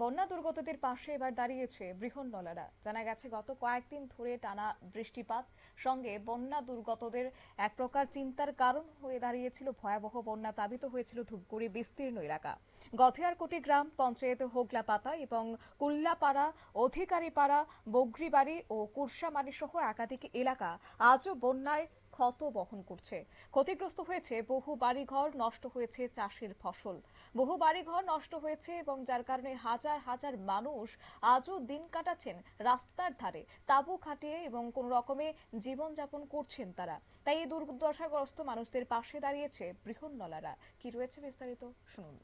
বন্যা দুর্গতদের পাশে এবার দাঁড়িয়েছে বৃহন্নলারা। জানা গেছে, গত কয়েকদিন ধরে টানা বৃষ্টিপাত, সঙ্গে বন্যা দুর্গতদের এক প্রকার চিন্তার কারণ হয়ে দাঁড়িয়েছিল ভয়াবহ বন্যা প্লাবিত হয়েছিল ধূপগুড়ি বিস্তীর্ণ এলাকা। গথিয়ারকুটি গ্রাম পঞ্চায়েত হোগলাপাতা এবং কুল্লাপাড়া, অধিকারীপাড়া, বগরিবাড়ি ও কুরসামারি সহ একাধিক এলাকা আজও বন্যায় ক্ষত বহন করছে। ক্ষতিগ্রস্ত হয়েছে বহু বাড়িঘর, নষ্ট হয়েছে চাষের ফসল। বহু বাড়িঘর নষ্ট হয়েছে এবং যার কারণে হাজার হাজার মানুষ আজও দিন কাটাচ্ছেন রাস্তার ধারে, তাঁবু খাটিয়ে এবং কোন রকমে জীবনযাপন করছেন তারা। তাই এই দুর্দশাগ্রস্ত মানুষদের পাশে দাঁড়িয়েছে বৃহন্নলারা। কি রয়েছে বিস্তারিত শুনুন।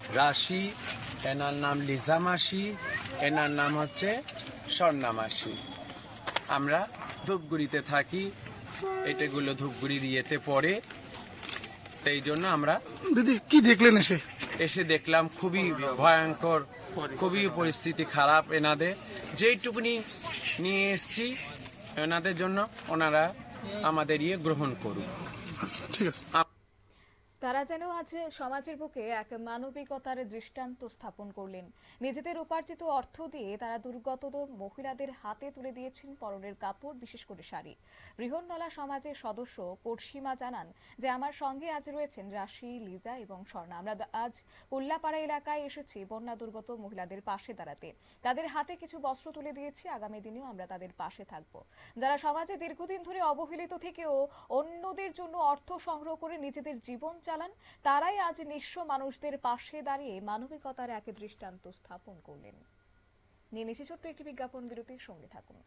রাশি, এনার নাম লিজা মাসি, এনার নাম হচ্ছে স্বর্ণা মাসি। আমরা ধূপগুড়িতে থাকি এটাগুলো ধূপগুড়ির ইয়েতে পড়ে। সেই জন্য আমরা দিদি কি দেখলেন এসে? এসে দেখলাম খুবই ভয়ঙ্কর খুবই পরিস্থিতি খারাপ এনাদের। যেইটুকুনি নিয়ে এসছি এনাদের জন্য ওনারা আমাদের ইয়ে গ্রহণ করুন আচ্ছা, ঠিক আছে। তারা যেন আজ সমাজের বুকে এক মানবিকতার দৃষ্টান্ত স্থাপন করলেন। নিজেদের উপার্জিত অর্থ দিয়ে তারা দুর্গত মহিলাদের হাতে তুলে দিয়েছেন পরনের কাপড়, বিশেষ করে শাড়ি। বৃহন্নলা সমাজের সদস্য কর্ষিমা জানান যে, আমার সঙ্গে আজ রয়েছেন রাশি, লিজা এবং স্বর্ণা। আমরা আজ উল্লাপাড়া এলাকায় এসেছি বন্যা দুর্গত মহিলাদের পাশে দাঁড়াতে। তাদের হাতে কিছু বস্ত্র তুলে দিয়েছি। আগামী দিনেও আমরা তাদের পাশে থাকব। যারা সমাজে দীর্ঘদিন ধরে অবহেলিত থেকেও অন্যদের জন্য অর্থ সংগ্রহ করে নিজেদের জীবন চালান, তারাই আজ নিঃস্ব মানুষদের পাশে দাঁড়িয়ে মানবিকতার এক দৃষ্টান্ত স্থাপন করলেন। নিয়ে নিচ্ছি ছোট্ট একটি বিজ্ঞাপন বিরতির সঙ্গে থাকুন।